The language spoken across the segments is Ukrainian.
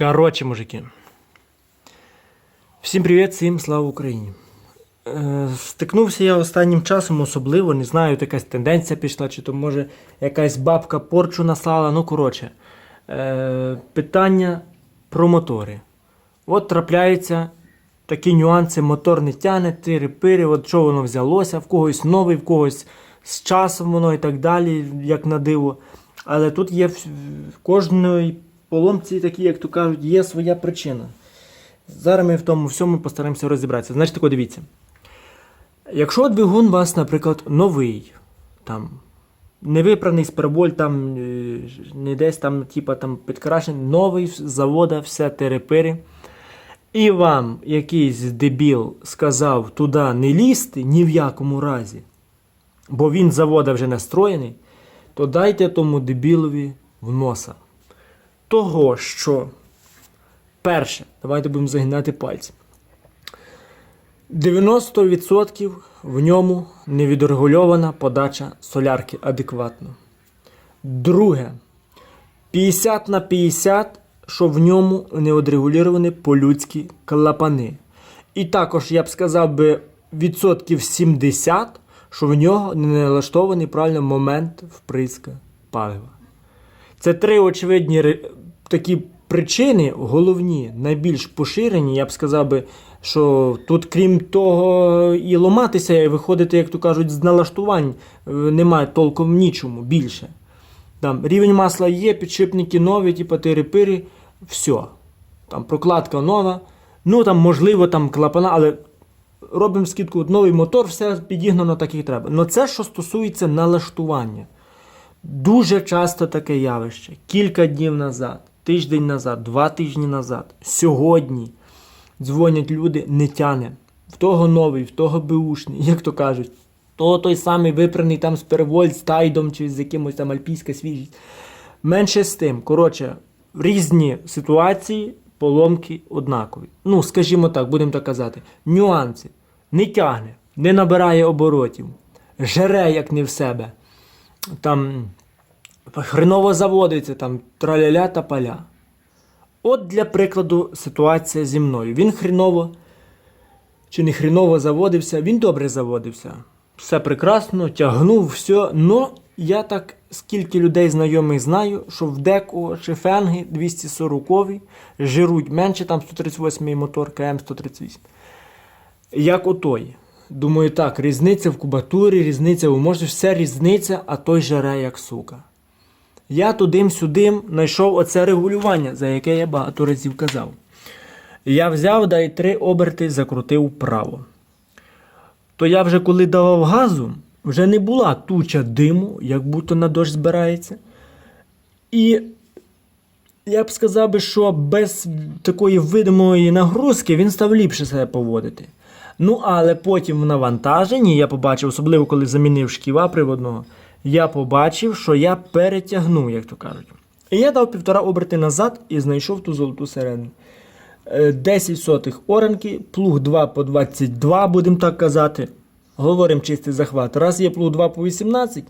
Коротше, мужики. Всім привіт, всім слава Україні. Е, стикнувся я останнім часом особливо, не знаю, якась тенденція пішла, чи то може якась бабка порчу наслала. Ну, коротше, е, питання про мотори. От трапляються такі нюанси, мотор не тяне, тири-пири, от що воно взялося, в когось новий, в когось з часом воно і так далі, як на диво. Але тут є в кожної поломці, такі, як то кажуть, є своя причина. Зараз ми в тому всьому постараємося розібратися. Значить, тако дивіться. Якщо двигун у вас, наприклад, новий, там, не випраний з переболь, там, е, не десь там, типа, там підкрашений, новий з завода, все терепири, і вам якийсь дебіл сказав туди не лізти ні в якому разі, бо він завода вже настроєний, то дайте тому дебілові в носа. Того, що перше, давайте будемо загинати пальці. 90% в ньому невідрегульована подача солярки адекватно. Друге, 50 на 50, що в ньому не одрегуліровані по-людськи клапани. І також я б сказав би відсотків 70, що в нього не налаштований правильно момент вприска палива. Це три очевидні такі причини, головні, найбільш поширені. Я б сказав би, що тут, крім того, і ломатися, і виходити, як то кажуть, з налаштувань е, немає толком нічому більше. Там рівень масла є, підшипники нові, типу тири-пири, все. Там прокладка нова. Ну там, можливо, там клапана, але робимо скидку, новий мотор, все підігнано так як треба. Ну це що стосується налаштування. Дуже часто таке явище. Кілька днів назад, тиждень назад, два тижні назад, сьогодні дзвонять люди, не тяне. В того новий, в того беушний, як то кажуть. То той самий випраний там з переволь, з тайдом чи з якимось там альпійська свіжість. Менше з тим. Коротше, різні ситуації поломки однакові. Ну, скажімо так, будемо так казати. Нюанси. Не тягне, не набирає оборотів, жере, як не в себе там хреново заводиться, там траляля та поля. От для прикладу ситуація зі мною. Він хреново чи не хреново заводився, він добре заводився. Все прекрасно, тягнув, все. Но я так скільки людей знайомих знаю, що в декого шефенги 240 жируть менше, там 138 мотор КМ138. Як отой. Думаю, так, різниця в кубатурі, різниця у може, все різниця, а той жере як сука. Я тудим-сюдим знайшов оце регулювання, за яке я багато разів казав. Я взяв да й три оберти закрутив вправо. То я вже коли давав газу, вже не була туча диму, як будто на дощ збирається. І я б сказав що без такої видимої нагрузки він став ліпше себе поводити. Ну, але потім в навантаженні я побачив, особливо коли замінив шківа приводного, я побачив, що я перетягнув, як то кажуть. І я дав півтора оберти назад і знайшов ту золоту середину. Е, 10 сотих оранки, плуг 2 по 22, будемо так казати. Говоримо чистий захват. Раз є плуг 2 по 18,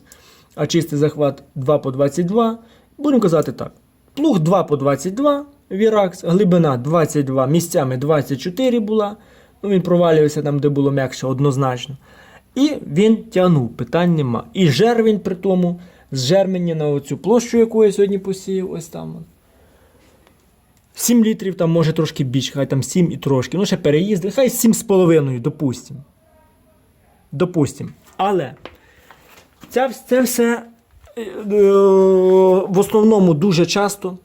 а чистий захват 2 по 22. Будемо казати так. Плуг 2 по 22, Віракс, глибина 22, місцями 24 була. Ну, він провалювався там, де було м'якше, однозначно. І він тягнув, питань нема. І жер він при тому, з жермення на оцю площу, яку я сьогодні посіяв, ось там. 7 літрів, там може трошки більше, хай там 7 і трошки. Ну, ще переїзди, хай 7,5, допустимо. Допустимо. Але це, це все е, в основному дуже часто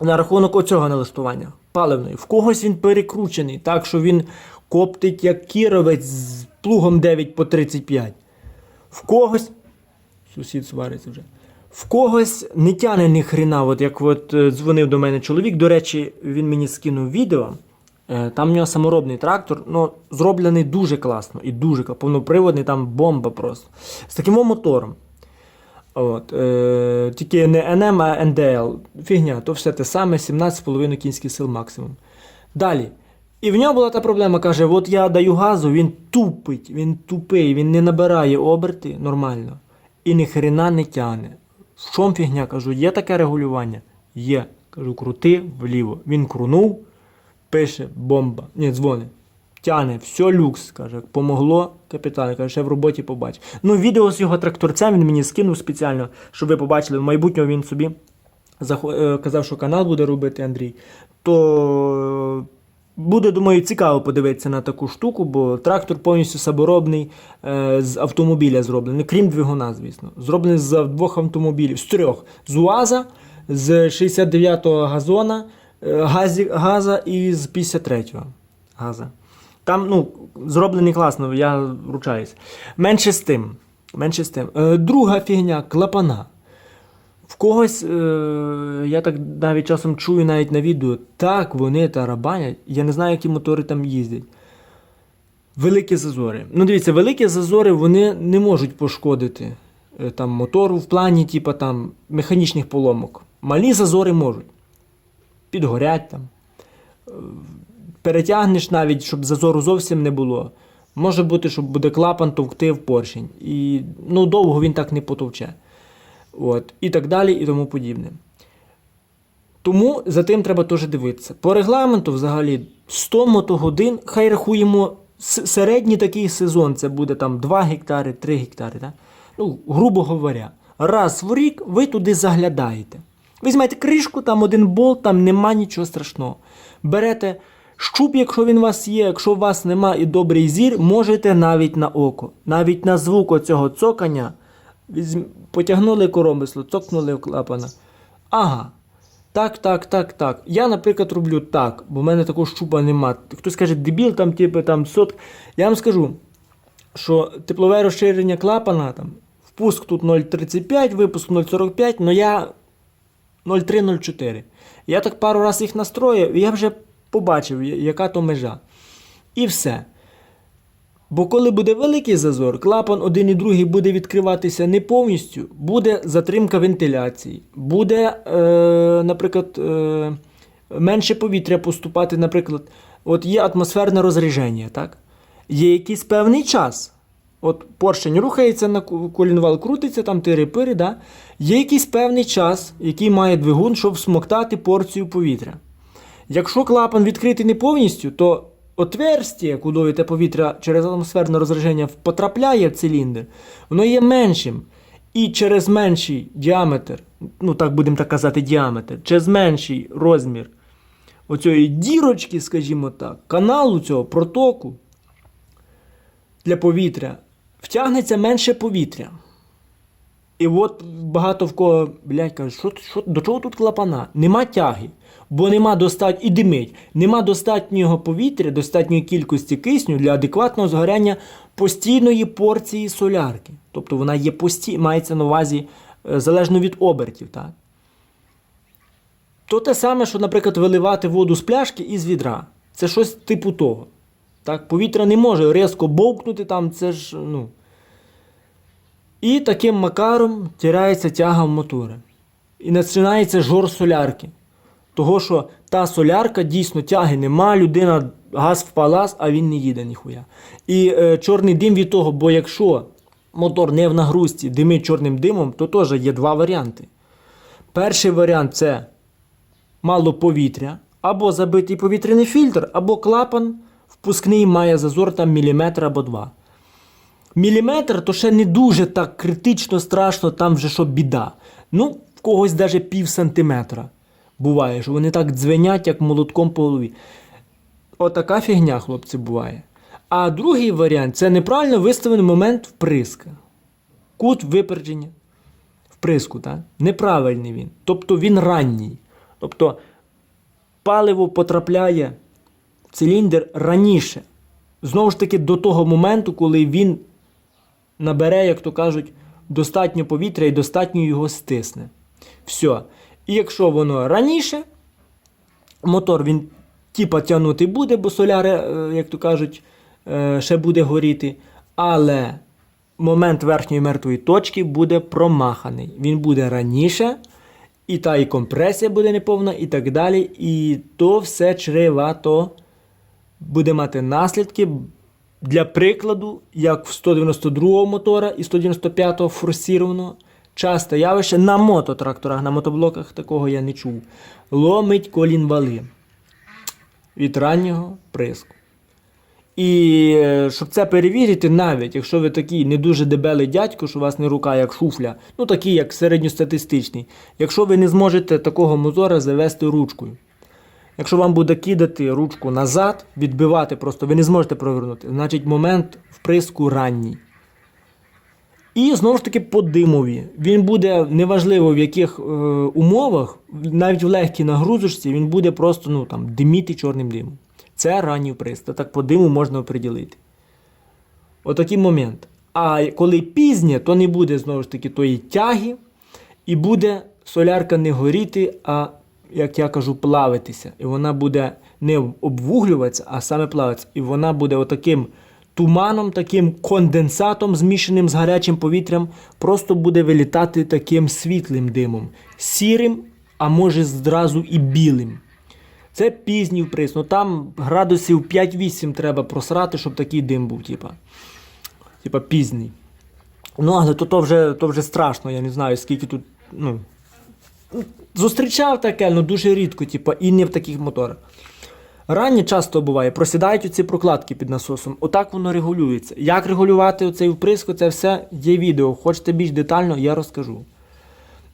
на рахунок оцього налаштування паливної. В когось він перекручений, так що він коптить як кіровець з плугом 9 по 35. В когось. Сусід свариться вже. В когось не тяне ні хрена, от як от е, дзвонив до мене чоловік. До речі, він мені скинув відео. Е, Там в нього саморобний трактор, ну, зроблений дуже класно і дуже. Повноприводний, там бомба просто. З таким мотором. От, е, тільки не NM, а NDL. Фігня, то все те саме, 17,5 кінських сил максимум. Далі. І в нього була та проблема, каже: от я даю газу, він тупить, він тупий, він не набирає оберти нормально і ні хрена не тягне. В чому фігня? Кажу, є таке регулювання? Є. Кажу, крути вліво. Він крунув, пише бомба. Ні, дзвони. Тяне, все люкс, каже, помогло капітан, каже, ще в роботі побачив. Ну, відео з його тракторцем він мені скинув спеціально, щоб ви побачили. В майбутньому він собі е, казав, що канал буде робити Андрій. То буде, думаю, цікаво подивитися на таку штуку, бо трактор повністю саморобний е, з автомобіля зроблений, крім двигуна, звісно. Зроблений з двох автомобілів, з трьох: з УАЗа, з 69-го газона, е, газі, газа і з 53-го газа. Там, ну, зроблений класно, я ручаюсь. Менше з тим. Менше з тим. Е, друга фігня клапана. Когось, е, я так навіть часом чую навіть на відео, так вони тарабанять. Я не знаю, які мотори там їздять. Великі зазори. Ну, дивіться, великі зазори вони не можуть пошкодити е, там, мотору в плані, типу, там, механічних поломок. Малі зазори можуть. Підгорять там. Е, Перетягнеш навіть, щоб зазору зовсім не було. Може бути, що буде клапан товкти в поршень. І ну, довго він так не потовче. От, і так далі, і тому подібне. Тому за тим треба теж дивитися. По регламенту, взагалі, 100 мотогодин, хай рахуємо середній такий сезон, це буде там 2 гектари, 3 гектари. Так? Ну, грубо говоря, раз в рік ви туди заглядаєте. Візьмете кришку, там один болт, там нема нічого страшного. Берете щуп, якщо він у вас є, якщо у вас нема і добрий зір, можете навіть на око, навіть на звук оцього цокання. Потягнули коромисло, цокнули в клапана. Ага. Так, так, так, так. Я, наприклад, роблю так, бо в мене такого щупа нема. Хтось каже, дебіл, там, типу, там сот. Я вам скажу, що теплове розширення клапана, там, впуск тут 0,35, випуск 0,45, але я 0,3-0,4. Я так пару разів їх настроїв, і я вже побачив, яка то межа. І все. Бо коли буде великий зазор, клапан один і другий буде відкриватися не повністю, буде затримка вентиляції, буде, е, наприклад, е, менше повітря поступати. Наприклад, от є атмосферне розрядження, так? Є якийсь певний час. От поршень рухається на колінвал, крутиться, там тири-пири, да? є якийсь певний час, який має двигун, щоб всмоктати порцію повітря. Якщо клапан відкритий не повністю, то отверстие, куди те повітря через атмосферне розраження потрапляє в циліндр, воно є меншим. І через менший діаметр, ну так будемо так казати, діаметр, через менший розмір оцієї дірочки, скажімо так, каналу цього протоку для повітря втягнеться менше повітря. І от багато в кого, блядь, кажуть, що, що, до чого тут клапана? Нема тяги, бо нема достатньо і димить, нема достатнього повітря, достатньої кількості кисню для адекватного згоряння постійної порції солярки. Тобто вона є пості... мається на увазі е, залежно від обертів. Так? То те саме, що, наприклад, виливати воду з пляшки і з відра. Це щось типу того. Так? Повітря не може різко бовкнути там, це ж, ну. І таким макаром тирається тяга в мотори. І починається жор солярки. Того, що та солярка дійсно тяги нема, людина газ в палас, а він не їде ніхуя. І е, чорний дим від того, бо якщо мотор не в нагрузці димить чорним димом, то теж є два варіанти. Перший варіант це мало повітря, або забитий повітряний фільтр, або клапан впускний має зазор там міліметр або два. Міліметр то ще не дуже так критично страшно, там вже що біда. Ну, в когось навіть пів сантиметра. Буває, що вони так дзвенять, як молотком по голові. Отака фігня, хлопці, буває. А другий варіант це неправильно виставлений момент вприска. Кут випередження вприску, так? Неправильний він. Тобто він ранній. Тобто паливо потрапляє в циліндр раніше. Знову ж таки, до того моменту, коли він набере, як то кажуть, достатньо повітря і достатньо його стисне. Все. І якщо воно раніше, мотор він типа тягнути буде, бо соляри, е, як то кажуть, е, ще буде горіти. Але момент верхньої мертвої точки буде промаханий. Він буде раніше, і та і компресія буде неповна, і так далі. І то все чревато буде мати наслідки. Для прикладу, як в 192 мотора і 195 форсірованого, часте явище на мототракторах, на мотоблоках такого я не чув. Ломить колінвали від раннього приску. І е, щоб це перевірити, навіть якщо ви такий не дуже дебелий дядько, що у вас не рука як шуфля, ну такий як середньостатистичний, якщо ви не зможете такого мотора завести ручкою. Якщо вам буде кидати ручку назад, відбивати просто, ви не зможете провернути, значить момент вприску ранній. І знову ж таки по димові. Він буде неважливо в яких е, умовах, навіть в легкій нагрузочці, він буде просто ну, там, диміти чорним димом. Це ранній вприск. Так по диму можна оприділити. Отакий момент. А коли пізнє, то не буде знову ж таки тої тяги, і буде солярка не горіти, а, як я кажу, плавитися. І вона буде не обвуглюватися, а саме плавитися. І вона буде отаким туманом, таким конденсатом, змішаним з гарячим повітрям, просто буде вилітати таким світлим димом, сірим, а може зразу і білим. Це пізній вприс. Ну там градусів 5-8 треба просрати, щоб такий дим був, типа. Типа пізній. Ну, але то, то, вже, то вже страшно, я не знаю, скільки тут. Ну, зустрічав таке, ну дуже рідко, типа, і не в таких моторах. Ранні часто буває, просідають оці прокладки під насосом. Отак воно регулюється. Як регулювати оцей вприск, це все є відео. Хочете більш детально, я розкажу.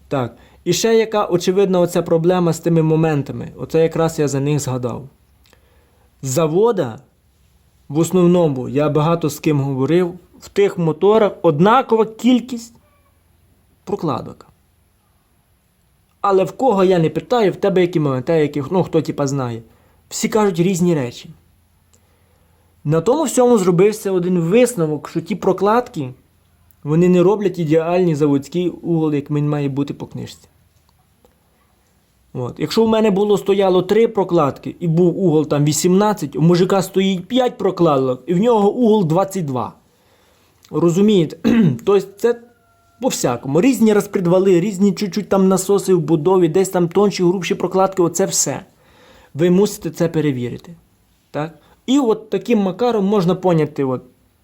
Так. І ще яка очевидна оця проблема з тими моментами. Оце якраз я за них згадав. Завода, в основному, я багато з ким говорив, в тих моторах однакова кількість прокладок. Але в кого я не питаю, в тебе які моменти, яких, ну хто типа знає. Всі кажуть різні речі. На тому всьому зробився один висновок, що ті прокладки вони не роблять ідеальний заводський угол, як він має бути по книжці. От. Якщо в мене було стояло 3 прокладки і був угол там 18, у мужика стоїть 5 прокладок, і в нього угол 22. Розумієте? тобто це по-всякому. Різні розпредвали, різні чуть-чуть там насоси в будові, десь там тонші, грубші прокладки, оце все. Ви мусите це перевірити. Так? І от таким макаром можна поняти, от,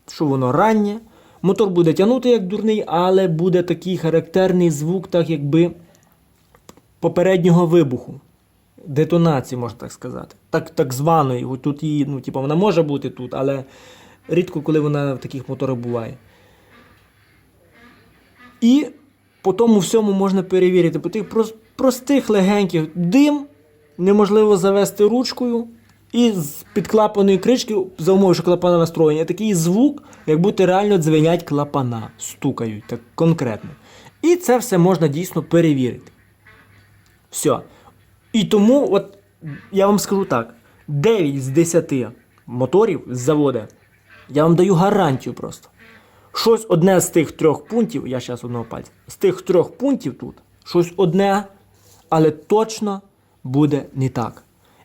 що воно раннє. Мотор буде тягнути як дурний, але буде такий характерний звук, так якби попереднього вибуху. Детонації, можна так сказати. Так, так званої. Тут її, ну, типу, вона може бути тут, але рідко коли вона в таких моторах буває. І по тому всьому можна перевірити. По тих простих легеньких дим неможливо завести ручкою. І з підклапаної кришки, за умови, що клапана настроєні, такий звук, як будто реально дзвенять клапана, стукають так конкретно. І це все можна дійсно перевірити. Все. І тому, от я вам скажу так: 9 з 10 моторів з заводу, я вам даю гарантію просто. Щось одне з тих трьох пунктів, я зараз одного пальця, з тих трьох пунктів тут, щось одне, але точно буде не так.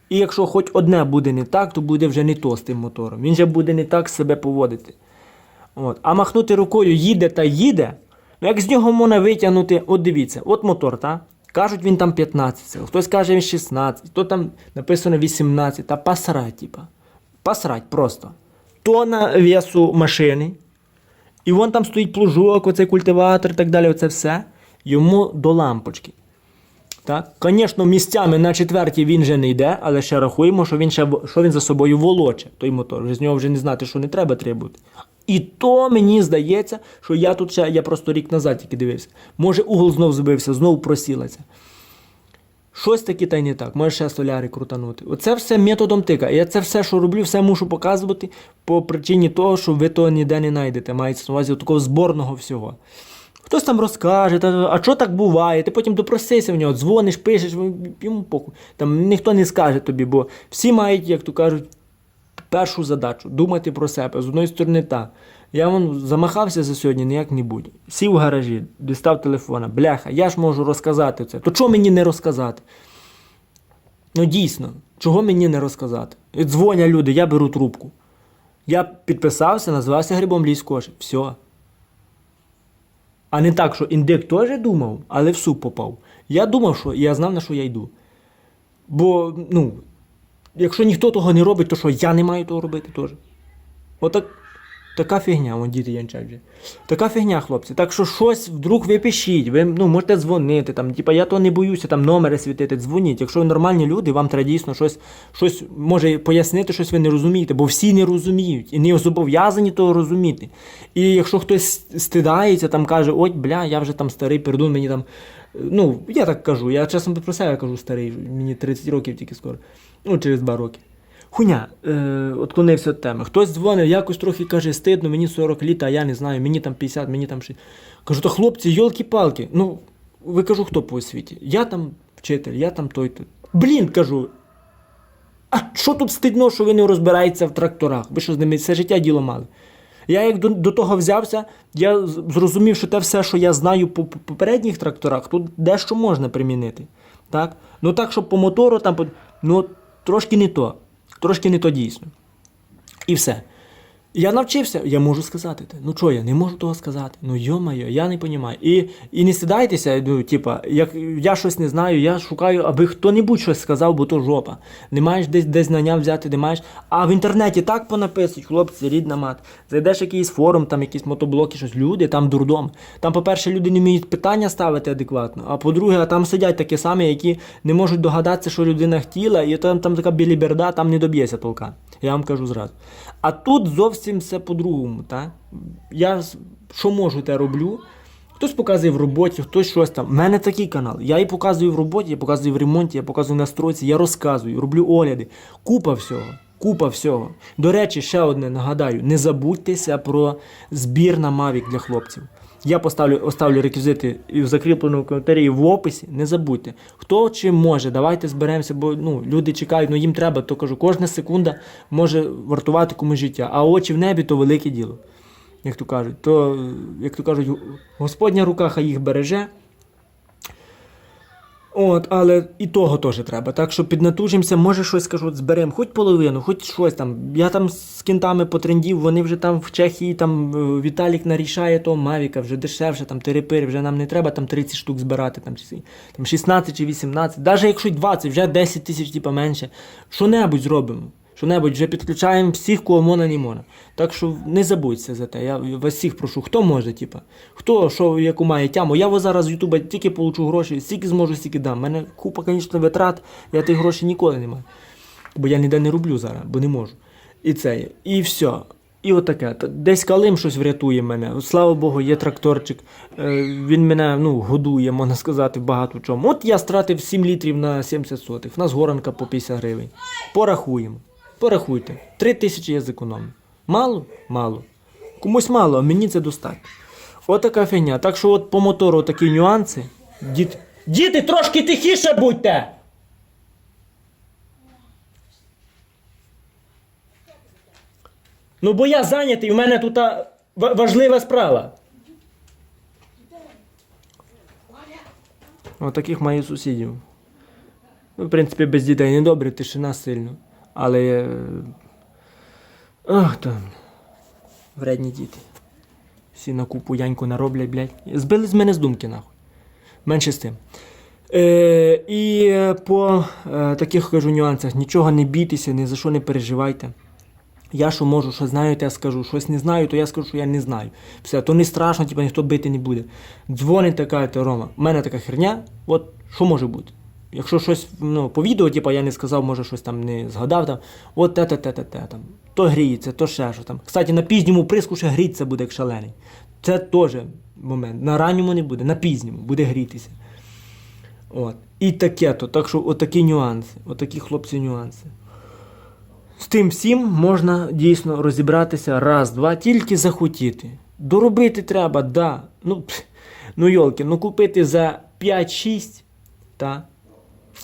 І якщо хоч одне буде не так, то буде вже не то з тим мотором. Він же буде не так себе поводити. От. А махнути рукою їде та їде, ну як з нього можна витягнути, от дивіться, от мотор, та? Кажуть, він там 15 сил, хтось каже він 16, то там написано 18, та посрать, типа. Посрать просто. Тона весу машини. І вон там стоїть плужок, оцей культиватор і так далі, оце все. Йому до лампочки. Так? Звісно, місцями на четвертій він вже не йде, але ще рахуємо, що він, ще, що він за собою волоче, той мотор. З нього вже не знати, що не треба требувати. І то мені здається, що я тут ще, я просто рік назад тільки дивився. Може, угол знов збився, знов просілася. Щось таке та й не так, може ще соляри крутанути. Оце все методом тика. Я це все, що роблю, все мушу показувати по причині того, що ви того ніде не знайдете. Мається на увазі такого зборного всього. Хтось там розкаже, та, а що так буває? Ти потім допросися в нього, дзвониш, пишеш, йому похуй. Там ніхто не скаже тобі, бо всі мають, як то кажуть, першу задачу думати про себе. З одної сторони, так. Я вон замахався за сьогодні ніяк не будь. Сів в гаражі, дістав телефона, бляха, я ж можу розказати це. То чого мені не розказати? Ну дійсно, чого мені не розказати? Дзвонять люди, я беру трубку. Я підписався, назвався Грибом Ліс Кошик. Все. А не так, що індик теж думав, але в суп попав. Я думав, що я знав, на що я йду. Бо, ну, якщо ніхто того не робить, то що я не маю того робити теж. Отак. Така фігня, вон діти янчать. Така фігня, хлопці. Так що щось вдруг ви пишіть, ви ну, можете дзвонити, там, типа, я то не боюся, там номери світити, дзвоніть. Якщо ви нормальні люди, вам треба дійсно щось, щось може пояснити, щось ви не розумієте, бо всі не розуміють і не зобов'язані того розуміти. І якщо хтось стидається, там каже, ой, бля, я вже там старий, передун, мені там. Ну, я так кажу, я часом про себе кажу старий, мені 30 років тільки скоро. Ну, через 2 роки. Хуйня, е, отклонився від теми. Хтось дзвонив, якось трохи каже, стидно, мені 40 літ, а я не знаю, мені там 50, мені там 60. Кажу, то хлопці, йолки-палки. Ну, ви кажу, хто по освіті? Я там вчитель, я там той то Блін, кажу. А що тут стидно, що ви не розбираєтеся в тракторах? Ви що з ними все життя діло мали? Я як до, до того взявся, я зрозумів, що те все, що я знаю по по попередніх тракторах, тут дещо можна примінити. Так? Ну так, щоб по мотору там, ну трошки не то. Трошки не то дійсно. І все. Я навчився, я можу сказати. Ну чого я не можу того сказати? Ну йо-моє, я не розумію. І, і не сідайтеся, ну, типа, як я щось не знаю, я шукаю, аби хто-небудь щось сказав, бо то жопа. Не маєш десь, десь знання взяти, не маєш. А в інтернеті так понаписують, хлопці, рідна мат. Зайдеш якийсь форум, там якісь мотоблоки, щось, люди, там дурдом. Там, по-перше, люди не вміють питання ставити адекватно, а по-друге, там сидять такі самі, які не можуть догадатися, що людина хотіла, і там, там така біліберда, там не доб'ється толка. Я вам кажу зразу. А тут зовсім все по-другому. Та? Я що можу, те роблю. Хтось показує в роботі, хтось щось там. У мене такий канал. Я і показую в роботі, я показую в ремонті, я показую на стройці, я розказую, роблю огляди. Купа всього. Купа всього. До речі, ще одне нагадаю: не забудьтеся про збір на Mavic для хлопців. Я поставлю, оставлю реквізити і в закріпленому коментарі в описі. Не забудьте. Хто чим може, давайте зберемося, бо ну, люди чекають, ну їм треба, то кажу, кожна секунда може вартувати комусь життя. А очі в небі то велике діло. Як то кажуть, то, як то кажуть, Господня рука хай їх береже. От, але і того теж треба. Так що піднатужимося, може щось скажу, зберемо, хоч половину, хоч щось там. Я там з кінтами потрендів, вони вже там в Чехії, там е, Віталік нарішає того Мавіка, вже дешевше, там терепири, вже нам не треба там 30 штук збирати, там, там 16 чи 18, навіть якщо 20, вже 10 тисяч, типа менше. Що-небудь зробимо. Що-небудь вже підключаємо всіх, кого можна, не можна. Так що не забудьте за те. Я вас всіх прошу, хто може, типа, хто що яку має тяму. Я ось зараз з Ютуба тільки получу гроші, стільки зможу, стільки дам. У мене купа, звісно, витрат, я тих грошей ніколи не маю. Бо я ніде не роблю зараз, бо не можу. І це. І все. І отаке. Десь калим щось врятує мене. Слава Богу, є тракторчик. Е, Він мене ну, годує, можна сказати, багато чому. От я стратив 7 літрів на 70 сотих. В нас горанка по 50 гривень. Порахуємо. Порахуйте. 3 тисячі я зекономив. Мало? Мало. Комусь мало, а мені це достатньо. Отака фігня. Так що от по мотору такі нюанси. Діти, Діти, трошки тихіше будьте! Ну, бо я зайнятий, у мене тут важлива справа. Отаких маю сусідів. Ну, в принципі, без дітей не добре, тишина сильно. Але. е, Ах там. Вредні діти. Всі на купу яньку нароблять, блядь. Збили з мене з думки, нахуй. Менше з тим. Е, і е, по е, таких кажу нюансах нічого не бійтеся, ні за що не переживайте. Я що можу, що знаю, то я скажу. Щось не знаю, то я скажу, що я не знаю. Все, то не страшно, типу, ніхто бити не буде. Дзвонить така, Рома, в мене така херня, от що може бути? Якщо щось ну, по відео, типу, я не сказав, може щось там не згадав, там, от те, те, те, те, те, там. То гріється, то ще що там. Кстати, на пізньому приску ще гріться буде як шалений. Це теж момент. На ранньому не буде, на пізньому буде грітися. От. І таке то. Так що отакі нюанси, отакі хлопці нюанси. З тим всім можна дійсно розібратися раз, два, тільки захотіти. Доробити треба, да. Ну, пф, ну йолки, ну купити за 5-6, та,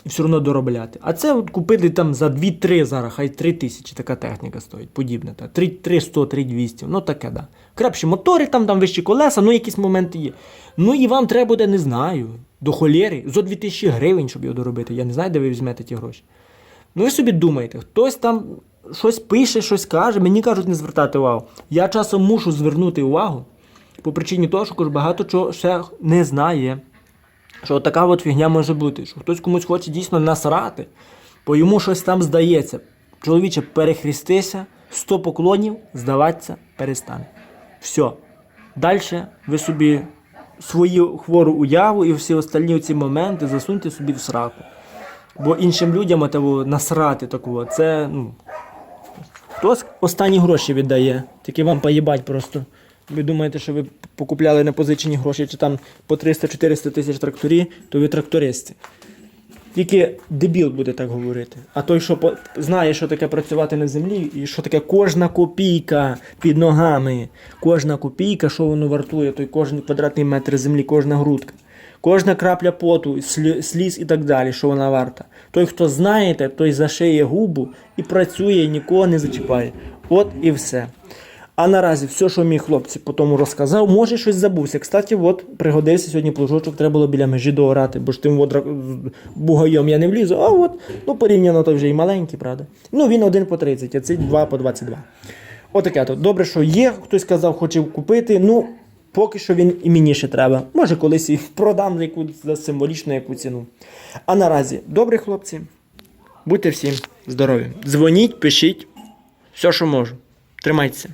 і все одно доробляти. А це от купити там за 2-3 зараз, хай 3 тисячі така техніка стоїть, подібна. Та. 3, 300, 3200, ну таке, да. Крепші мотори, там, там вищі колеса, ну якісь моменти є. Ну і вам треба буде, не знаю, до холєри, зо 2000 гривень, щоб його доробити. Я не знаю, де ви візьмете ті гроші. Ну ви собі думаєте, хтось там щось пише, щось каже, мені кажуть не звертати увагу. Я часом мушу звернути увагу по причині того, що багато чого ще не знає. Що така от фігня може бути, що хтось комусь хоче дійсно насрати, бо йому щось там здається. Чоловіче, перехрестися, сто поклонів, здаватися, перестане. Все. Далі ви собі свою хвору уяву і всі остальні ці моменти засуньте собі в сраку. Бо іншим людям отого насрати такого, це ну. Хтось останні гроші віддає, тільки вам поїбать просто. Ви думаєте, що ви покупляли на позичені гроші, чи там по 300-400 тисяч тракторі, то ви трактористи. Тільки дебіл буде так говорити. А той, що знає, що таке працювати на землі, і що таке кожна копійка під ногами, кожна копійка, що воно вартує, той кожен квадратний метр землі, кожна грудка, кожна крапля поту, слі- сліз і так далі, що вона варта. Той, хто знаєте, той зашиє губу і працює, і нікого не зачіпає. От і все. А наразі все, що мій хлопці по тому розказав, може щось забувся. Кстати, от пригодився сьогодні плужочок, треба було біля межі доорати, бо ж тим от драк- бугайом я не влізу. А от, ну порівняно то вже і маленький, правда. Ну він один по 30, а цей два по 22. Отаке то. Добре, що є. Хтось казав, хоче купити. Ну, поки що він і мені ще треба. Може, колись і продам яку за символічну яку ціну. А наразі, добре, хлопці. Будьте всім здорові. Дзвоніть, пишіть. Все, що можу. Тримайтеся.